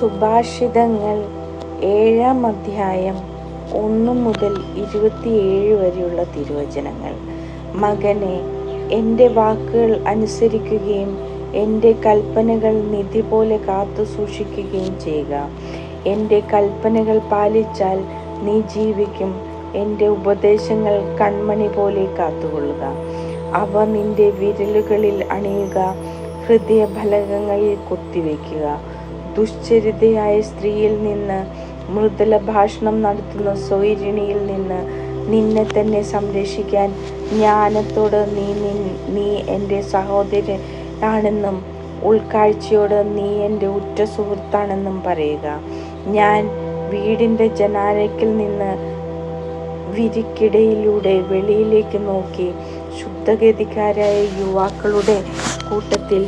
സുഭാഷിതങ്ങൾ ഏഴാം അധ്യായം ഒന്ന് മുതൽ ഇരുപത്തിയേഴ് വരെയുള്ള തിരുവചനങ്ങൾ. മകനെ എന്റെ വാക്കുകൾ അനുസരിക്കുകയും എന്റെ കൽപ്പനകൾ നിധി പോലെ കാത്തു സൂക്ഷിക്കുകയും ചെയ്യുക. എന്റെ കൽപ്പനകൾ പാലിച്ചാൽ നീ ജീവിക്കും. എന്റെ ഉപദേശങ്ങൾ കൺമണി പോലെ കാത്തുകൊള്ളുക. അവ നിന്റെ വിരലുകളിൽ അണിയുക. ഹൃദയഫലകങ്ങളിൽ കൊത്തിവെക്കുക ദുശ്ചരിതയായ സ്ത്രീയിൽ നിന്ന് മൃദുല ഭാഷണം നടത്തുന്ന സ്വൈരിണിയിൽ നിന്ന് നിന്നെ തന്നെ സംരക്ഷിക്കാൻ ജ്ഞാനത്തോട് നീ നീ എന്റെ സഹോദരനാണെന്നും ഉൾക്കാഴ്ചയോട് നീ എന്റെ ഉറ്റ സുഹൃത്താണെന്നും പറയുക. ഞാൻ വീടിന്റെ ജനാലയ്ക്കിൽ നിന്ന് വിരിക്കിടയിലൂടെ വെളിയിലേക്ക് നോക്കി ശുദ്ധഗതിക്കാരായ യുവാക്കളുടെ കൂട്ടത്തിൽ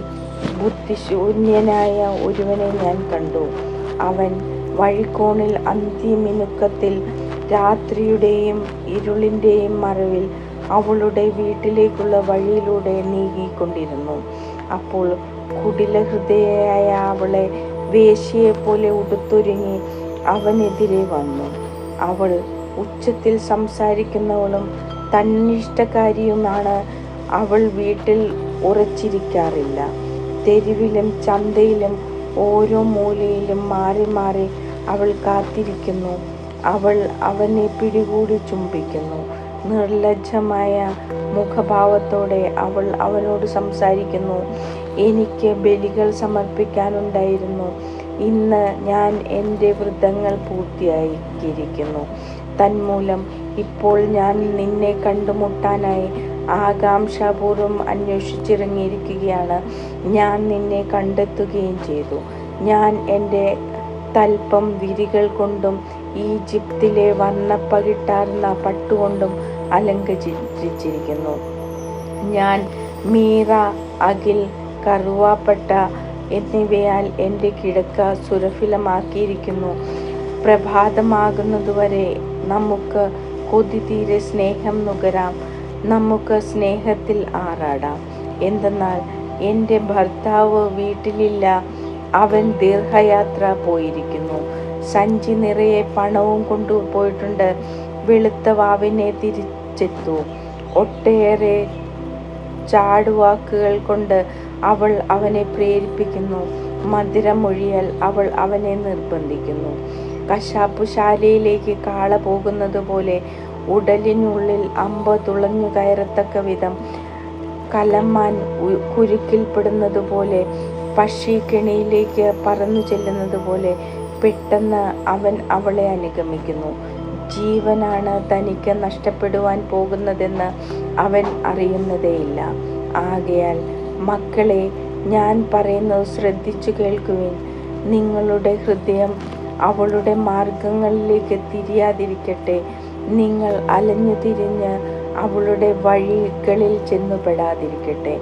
ബുദ്ധിശൂന്യനായ ഒരുവനെ ഞാൻ കണ്ടു. അവൻ വഴിക്കോണിൽ അന്ത്യമിനുക്കത്തിൽ രാത്രിയുടെയും ഇരുളിന്റെയും മറവിൽ അവളുടെ വീട്ടിലേക്കുള്ള വഴിയിലൂടെ നീങ്ങിക്കൊണ്ടിരുന്നു. അപ്പോൾ കുടില ഹൃദയയായ അവളെ വേശ്യയെപ്പോലെ ഉടുത്തൊരുങ്ങി അവനെതിരെ വന്നു. അവൾ ഉച്ചത്തിൽ സംസാരിക്കുന്നവളും തന്നിഷ്ടക്കാരിയുമാണ്. അവൾ വീട്ടിൽ ഉറച്ചിരിക്കാറില്ല. തെരുവിലും ചന്തയിലും ഓരോ മൂലയിലും മാറി മാറി അവൾ കാത്തിരിക്കുന്നു. അവൾ അവനെ പിടികൂടി ചുംബിക്കുന്നു. നിർലജ്ജമായ മുഖഭാവത്തോടെ അവൾ അവനോട് സംസാരിക്കുന്നു. എനിക്ക് ബലികൾ സമർപ്പിക്കാനുണ്ടായിരുന്നു. ഇന്ന് ഞാൻ എന്റെ വൃദ്ധങ്ങൾ പൂർത്തിയാക്കിയിരിക്കുന്നു. തന്മൂലം ഇപ്പോൾ ഞാൻ നിന്നെ കണ്ടുമുട്ടാനായി ആകാംക്ഷാപൂർവം അന്വേഷിച്ചിറങ്ങിയിരിക്കുകയാണ്. ഞാൻ നിന്നെ കണ്ടെത്തുകയും ചെയ്തു. ഞാൻ എന്റെ തൽപ്പം വിരികൾ കൊണ്ടും ഈജിപ്തിലെ വർണപ്പകിട്ടാർന്ന പട്ടുകൊണ്ടും അലങ്കരിച്ചിരിക്കുന്നു ഞാൻ മീറ അകിൽ കറുവാപ്പട്ട എന്നിവയാൽ എന്റെ കിടക്ക സുരഫിലമാക്കിയിരിക്കുന്നു പ്രഭാതമാകുന്നതുവരെ നമുക്ക് കൊതി തീരെ സ്നേഹം നുകരാം. നമുക്ക് സ്നേഹത്തിൽ ആറാടാം. എന്തെന്നാൽ എന്റെ ഭർത്താവ് വീട്ടിലില്ല. അവൻ ദീർഘയാത്ര പോയിരിക്കുന്നു. സഞ്ചി നിറയെ പണവും കൊണ്ടുപോയിട്ടുണ്ട് വെളുത്ത വാവിനെ തിരിച്ചെത്തു. ഒട്ടേറെ ചാടുവാക്കുകൾ കൊണ്ട് അവൾ അവനെ പ്രേരിപ്പിക്കുന്നു. മധുരമൊഴിയാൽ അവൾ അവനെ നിർബന്ധിക്കുന്നു. കശാപ്പുശാലയിലേക്ക് കാള പോകുന്നത് പോലെ ഉടലിനുള്ളിൽ അമ്പ തുളഞ്ഞു കയറത്തക്ക വിധം കലമാൻ കുരുക്കിൽപ്പെടുന്നത് പോലെ പക്ഷി കെണിയിലേക്ക് പറന്നു ചെല്ലുന്നത് പോലെ പെട്ടെന്ന് അവൻ അവളെ അനുഗമിക്കുന്നു. ജീവനാണ് തനിക്ക് നഷ്ടപ്പെടുവാൻ പോകുന്നതെന്ന് അവൻ അറിയുന്നതേയില്ല. ആകയാൽ മക്കളെ ഞാൻ പറയുന്നത് ശ്രദ്ധിച്ചു കേൾക്കുവിൻ. നിങ്ങളുടെ ഹൃദയം അവളുടെ മാർഗങ്ങളിലേക്ക് തിരിയാതിരിക്കട്ടെ. നിങ്ങൾ അലഞ്ഞു തിരിഞ്ഞ് അവളുടെ വഴികളിൽ ചെന്നുപെടാതിരിക്കട്ടെ.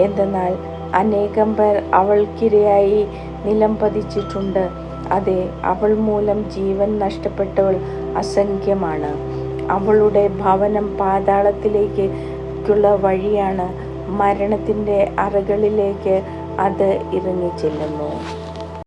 എന്തെന്നാൽ അനേകം പേർ അവൾക്കിരയായി നിലം പതിച്ചിട്ടുണ്ട്. അതെ അവൾ മൂലം ജീവൻ നഷ്ടപ്പെട്ടവൾ അസംഖ്യമാണ്. അവളുടെ ഭവനം പാതാളത്തിലേക്കുള്ള വഴിയാണ്. മരണത്തിന്റെ അറകളിലേക്ക് അത് ഇറങ്ങിച്ചെല്ലുന്നു.